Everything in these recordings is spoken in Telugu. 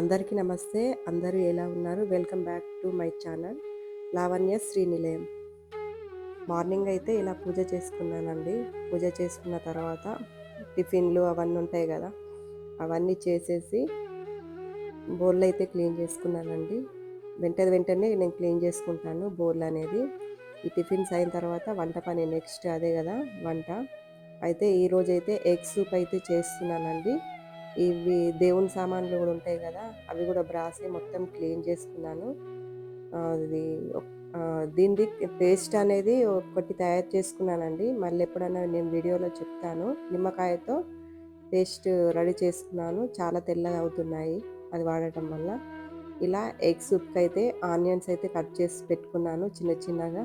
అందరికీ నమస్తే. అందరూ ఎలా ఉన్నారు? Welcome back to my channel. Lavanya Srinilayam. Morning అయితే ఇలా పూజ చేసుకున్నానండి. పూజ చేసుకున్న తర్వాత టిఫిన్లు అవన్నీ ఉంటాయి కదా అవన్నీ చేసేసి బోర్లు అయితే క్లీన్ చేసుకున్నానండి. వెంట వెంటనే నేను క్లీన్ చేసుకుంటాను బోర్లు అనేది. ఈ టిఫిన్స్ అయిన తర్వాత వంట పని నెక్స్ట్ అదే కదా వంట. అయితే ఈరోజైతే ఎగ్ సూప్ అయితే చేస్తున్నానండి. ఇవి దేవుని సామాన్లు కూడా ఉంటాయి కదా అవి కూడా బ్రాసి మొత్తం క్లీన్ చేసుకున్నాను. అది దీనిది పేస్ట్ అనేది ఒకటి తయారు చేసుకున్నానండి. మళ్ళీ ఎప్పుడైనా నేను వీడియోలో చెప్తాను. నిమ్మకాయతో పేస్ట్ రెడీ చేసుకున్నాను. చాలా తెల్లగా అవుతున్నాయి అది వాడటం వల్ల. ఇలా ఎగ్ సూప్కి అయితే ఆనియన్స్ అయితే కట్ చేసి పెట్టుకున్నాను చిన్న చిన్నగా.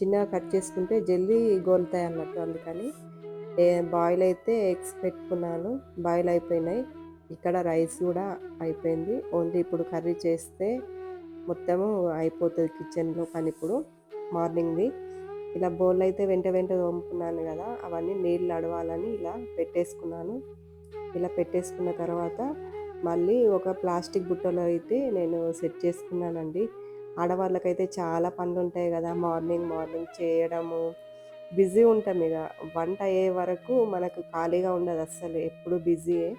చిన్నగా కట్ చేసుకుంటే జల్దీ గోలుతాయి అన్నట్టు అందుకని బాయిల్ అయితే ఎగ్స్ పెట్టుకున్నాను. బాయిల్ అయిపోయినాయి. ఇక్కడ రైస్ కూడా అయిపోయింది. ఓన్లీ ఇప్పుడు కర్రీ చేస్తే మొత్తము అయిపోతుంది కిచెన్లో పని ఇప్పుడు మార్నింగ్ది. ఇలా బౌల్ అయితే వెంట వెంట తోముకున్నాను కదా అవన్నీ నీళ్ళు అడవాలని ఇలా పెట్టేసుకున్నాను. ఇలా పెట్టేసుకున్న తర్వాత మళ్ళీ ఒక ప్లాస్టిక్ బుట్టలో అయితే నేను సెట్ చేసుకున్నానండి. ఆడవాళ్ళకైతే చాలా పనులు ఉంటాయి కదా మార్నింగ్ మార్నింగ్ చేయడము బిజీ ఉంటాం ఇక వంట అయ్యే వరకు మనకు ఖాళీగా ఉండదు అస్సలు ఎప్పుడు బిజీయే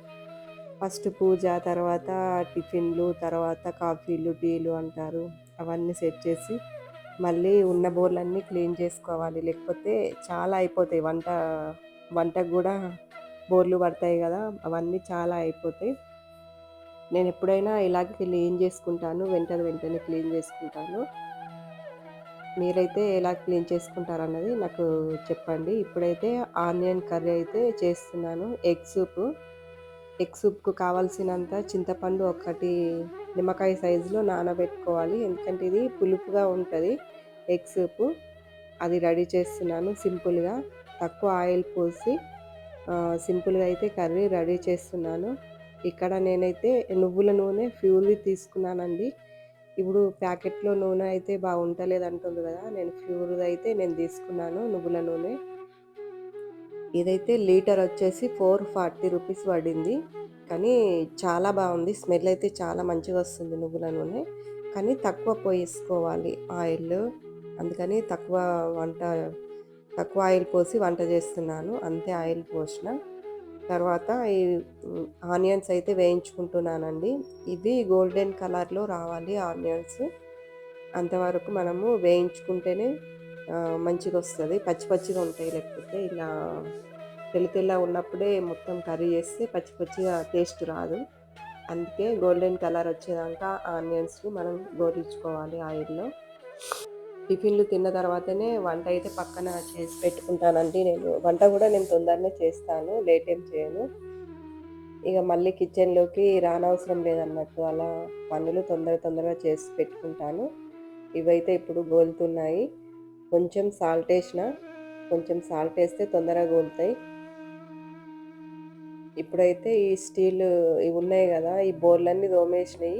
ఫస్ట్ పూజ తర్వాత టిఫిన్లు తర్వాత కాఫీలు టీలు అంటారు. అవన్నీ సెట్ చేసి మళ్ళీ ఉన్న బోర్లన్నీ క్లీన్ చేసుకోవాలి. లేకపోతే చాలా అయిపోతాయి. వంట వంటకు కూడా బోర్లు పడతాయి కదా అవన్నీ చాలా అయిపోతాయి. నేను ఎప్పుడైనా ఇలాగే క్లీన్ చేసుకుంటాను. వెంటనే వెంటనే క్లీన్ చేసుకుంటాను. మీరైతే ఎలా క్లీన్ చేసుకుంటారన్నది నాకు చెప్పండి. ఇప్పుడైతే ఆనియన్ కర్రీ అయితే చేస్తున్నాను. Egg soup. ఎగ్ సూప్కు కావాల్సినంత చింతపండు ఒకటి నిమ్మకాయ సైజులో నానబెట్టుకోవాలి. ఎందుకంటే ఇది పులుపుగా ఉంటుంది ఎగ్ సూపు. అది రెడీ చేస్తున్నాను సింపుల్గా. తక్కువ ఆయిల్ పోసి సింపుల్గా అయితే కర్రీ రెడీ చేస్తున్నాను. ఇక్కడ నేనైతే నువ్వుల నూనె ఫ్యూల్ తీసుకున్నానండి. ఇప్పుడు ప్యాకెట్లో నూనె అయితే బాగుంటలేదు అంటుంది కదా నేను ప్యూర్ది అయితే నేను తీసుకున్నాను నువ్వుల నూనె. ఇదైతే లీటర్ వచ్చేసి ఫోర్ ఫార్టీ రూపీస్ పడింది కానీ చాలా బాగుంది స్మెల్ అయితే చాలా మంచిగా వస్తుంది నువ్వుల నూనె. కానీ తక్కువ పోయేసుకోవాలి ఆయిల్ అందుకని తక్కువ వంట తక్కువ ఆయిల్ పోసి వంట చేస్తున్నాను అంతే ఆయిల్ పోసిన. తర్వాత ఈ ఆనియన్స్ అయితే వేయించుకుంటున్నానండి. ఇవి గోల్డెన్ కలర్లో రావాలి ఆనియన్స్. అంతవరకు మనము వేయించుకుంటేనే మంచిగా వస్తుంది పచ్చి పచ్చిగా ఉంటాయి లేకపోతే ఇలా తెల్ల తెల్ల ఉన్నప్పుడే మొత్తం కర్రీ చేస్తే పచ్చి పచ్చిగా టేస్ట్ రాదు. అందుకే గోల్డెన్ కలర్ వచ్చేదాకా ఆనియన్స్ని మనం గోరించుకోవాలి ఆయిల్లో. టిఫిన్లు తిన్న తర్వాతనే వంట అయితే పక్కన చేసి పెట్టుకుంటానండి నేను. వంట కూడా నేను తొందరనే చేస్తాను లేట్ ఏం చేయను. ఇక మళ్ళీ కిచెన్లోకి రానవసరం లేదన్నట్టు అలా పనులు తొందర తొందరగా చేసి పెట్టుకుంటాను. ఇవైతే ఇప్పుడు గోలుతున్నాయి. కొంచెం సాల్ట్ వేసిన కొంచెం సాల్ట్ వేస్తే తొందరగా గోలుతాయి. ఇప్పుడైతే ఈ స్టీల్ ఇవి ఉన్నాయి కదా ఈ బోర్లన్నీ దోమేసినాయి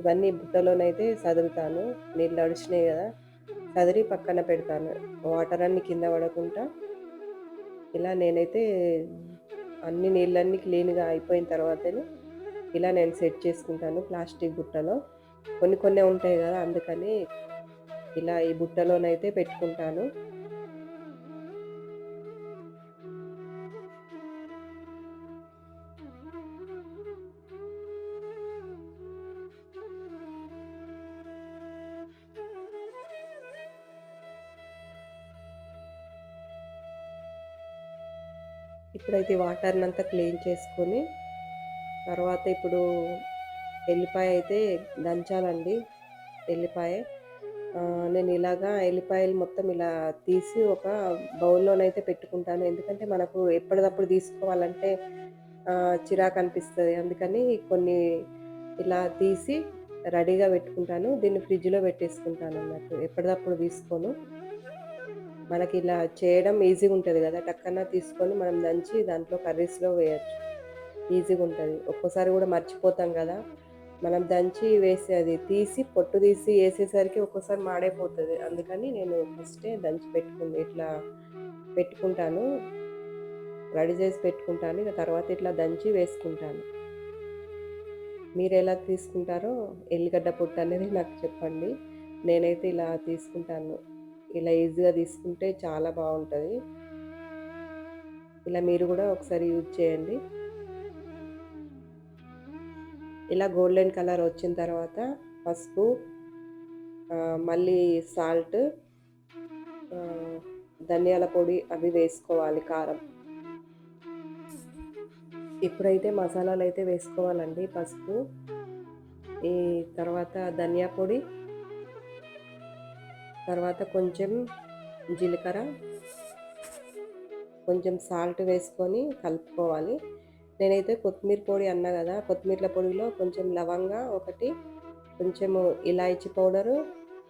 ఇవన్నీ బుట్టలోనైతే చదువుతాను నీళ్ళు అడిచినాయి కదా. కదిరి పక్కన పెడతాను. వాటర్ అన్ని కింద పడకుండా ఇలా నేనైతే అన్ని నీళ్ళన్నీ క్లీన్గా అయిపోయిన తర్వాతనే ఇలా నేను సెట్ చేసుకుంటాను ప్లాస్టిక్ బుట్టలో. కొన్ని కొన్ని ఉంటాయి కదా అందుకని ఇలా ఈ బుట్టలోనైతే పెట్టుకుంటాను. ఇప్పుడైతే వాటర్ని అంతా క్లీన్ చేసుకొని తర్వాత ఇప్పుడు ఎల్లిపాయ అయితే దంచాలండి ఎల్లిపాయ. నేను ఇలాగా ఎల్లిపాయలు మొత్తం ఇలా తీసి ఒక బౌల్లోనైతే పెట్టుకుంటాను. ఎందుకంటే మనకు ఎప్పటికప్పుడు తీసుకోవాలంటే చిరాకు అనిపిస్తుంది. అందుకని కొన్ని ఇలా తీసి రెడీగా పెట్టుకుంటాను. దీన్ని ఫ్రిడ్జ్లో పెట్టేసుకుంటాను అన్నట్టు. ఎప్పటికప్పుడు తీసుకోను. మనకి ఇలా చేయడం ఈజీగా ఉంటుంది కదా టక్కన తీసుకొని మనం దంచి దాంట్లో కర్రీస్లో వేయచ్చు. ఈజీగా ఉంటుంది. ఒక్కోసారి కూడా మర్చిపోతాం కదా మనం దంచి వేసి అది తీసి పొట్టు తీసి వేసేసరికి ఒక్కోసారి మాడైపోతుంది. అందుకని నేను ఫస్టే దంచి పెట్టుకుని ఇట్లా పెట్టుకుంటాను. రెడీ చేసి పెట్టుకుంటాను. ఇక తర్వాత ఇట్లా దంచి వేసుకుంటాను. మీరు ఎలా తీసుకుంటారో ఎల్లిగడ్డ పొట్టు అనేది నాకు చెప్పండి. నేనైతే ఇలా తీసుకుంటాను. ఇలా ఈజీగా తీసుకుంటే చాలా బాగుంటుంది. ఇలా మీరు కూడా ఒకసారి యూజ్ చేయండి. ఇలా గోల్డెన్ కలర్ వచ్చిన తర్వాత పసుపు మళ్ళీ సాల్ట్ ధనియాల పొడి అవి వేసుకోవాలి కారం. ఇప్పుడైతే మసాలాలు అయితే వేసుకోవాలండి పసుపు. ఈ తర్వాత ధనియా పొడి తర్వాత కొంచెం జీలకర్ర కొంచెం సాల్ట్ వేసుకొని కలుపుకోవాలి. నేనైతే కొత్తిమీర పొడి అన్నా కదా కొత్తిమీర పొడిలో కొంచెం లవంగా ఒకటి కొంచెము ఇలాయచి పౌడరు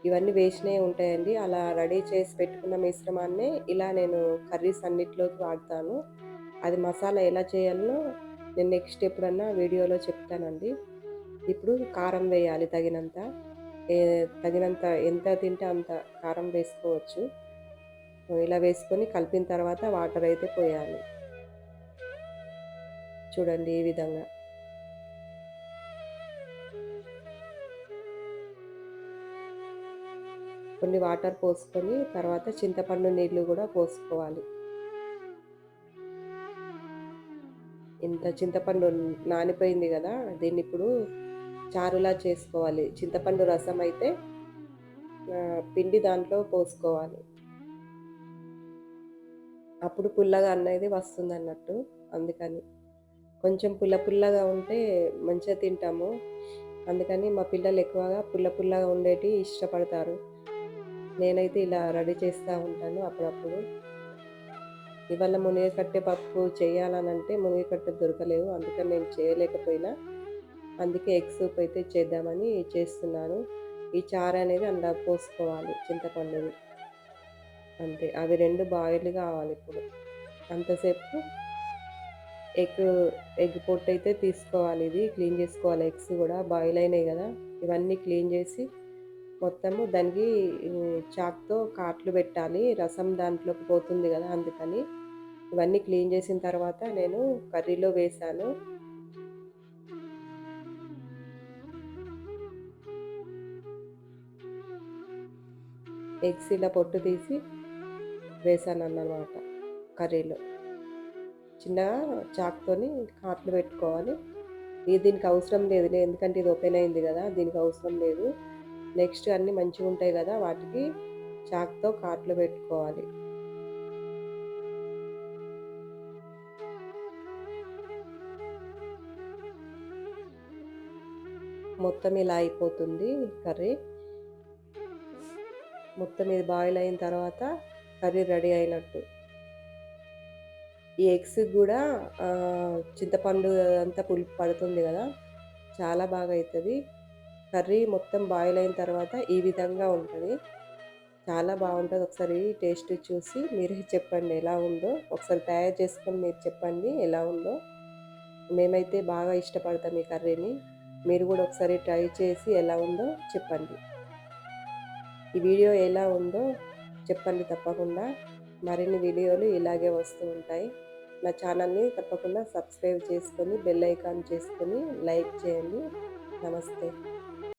ఇవన్నీ వేసినవి ఉంటాయండి. అలా రెడీ చేసి పెట్టుకున్న మిశ్రమాన్ని ఇలా నేను కర్రీస్ అన్నిట్లోకి వాడతాను. అది మసాలా ఎలా చేయాలో నేను నెక్స్ట్ ఎప్పుడన్నా వీడియోలో చెప్తానండి. ఇప్పుడు కారం వేయాలి తగినంత. తగినంత ఎంత తింటే అంత కారం వేసుకోవచ్చు. ఇలా వేసుకొని కలిపిన తర్వాత వాటర్ అయితే పోయాలి. చూడండి ఈ విధంగా. కొన్ని వాటర్ పోసుకొని తర్వాత చింతపండు నీళ్ళు కూడా పోసుకోవాలి. ఇంత చింతపండు నానిపోయింది కదా దీన్ని ఇప్పుడు చారులా చేసుకోవాలి. చింతపండు రసం అయితే పిండి దాంట్లో పోసుకోవాలి. అప్పుడు పుల్లగా అనేది వస్తుంది అన్నట్టు అందుకని. కొంచెం పుల్ల పుల్లగా ఉంటే మంచిగా తింటాము. అందుకని మా పిల్లలు ఎక్కువగా పుల్ల పుల్లగా ఉండేటి ఇష్టపడతారు. నేనైతే ఇలా రెడీ చేస్తూ ఉంటాను అప్పుడప్పుడు. ఇవాళ మునిగకట్టె పప్పు చేయాలని అంటే మునిగకట్టె దొరకలేవు అందుకని నేను చేయలేకపోయినా. అందుకే ఎగ్ సూప్ అయితే చేద్దామని చేస్తున్నాను. ఈ చారు అనేది అందులో పోసుకోవాలి చింతపండుది. అంతే. అవి రెండు బాయిల్ కావాలి ఇప్పుడు. అంతసేపు ఎగ్ ఎగ్ పొట్టు అయితే తీసుకోవాలి ఇది. క్లీన్ చేసుకోవాలి. ఎగ్స్ కూడా బాయిల్ అయినాయి కదా. ఇవన్నీ క్లీన్ చేసి మొత్తము దానికి చాక్తో కాట్లు పెట్టాలి. రసం దాంట్లోకి పోతుంది కదా అందుకని. ఇవన్నీ క్లీన్ చేసిన తర్వాత నేను కర్రీలో వేసాను. ఎగ్స్ ఇలా పొట్టు తీసి వేసాను అన్నమాట కర్రీలో. చిన్నగా చాక్తోని కాట్లు పెట్టుకోవాలి. ఇది దీనికి అవసరం లేదు. ఎందుకంటే ఇది ఓపెన్ అయింది కదా దీనికి అవసరం లేదు. నెక్స్ట్ అన్నీ మంచిగా ఉంటాయి కదా వాటికి చాక్తో కాట్లు పెట్టుకోవాలి. మొత్తం ఇలా అయిపోతుంది కర్రీ. మొత్తం ఇది బాయిల్ అయిన తర్వాత కర్రీ రెడీ అయినట్టు. ఈ ఎగ్స్ కూడా చింతపండు అంతా పులుపు పడుతుంది కదా చాలా బాగా అవుతుంది కర్రీ మొత్తం బాయిల్ అయిన తర్వాత ఈ విధంగా ఉంటుంది. చాలా బాగుంటుంది ఒకసారి టేస్ట్ చూసి మీరే చెప్పండి ఎలా ఉందో. ఒకసారి తయారు చేసుకొని మీరు చెప్పండి ఎలా ఉందో. మేమైతే బాగా ఇష్టపడతాం ఈ కర్రీని మీరు కూడా ఒకసారి ట్రై చేసి ఎలా ఉందో చెప్పండి. ఈ వీడియో ఎలా ఉందో చెప్పండి తప్పకుండా. మరిన్ని వీడియోలు ఇలాగే వస్తూ ఉంటాయి. నా ఛానల్ని తప్పకుండా సబ్స్క్రైబ్ చేసుకొని బెల్ ఐకాన్ చేసుకొని లైక్ చేయండి. నమస్తే.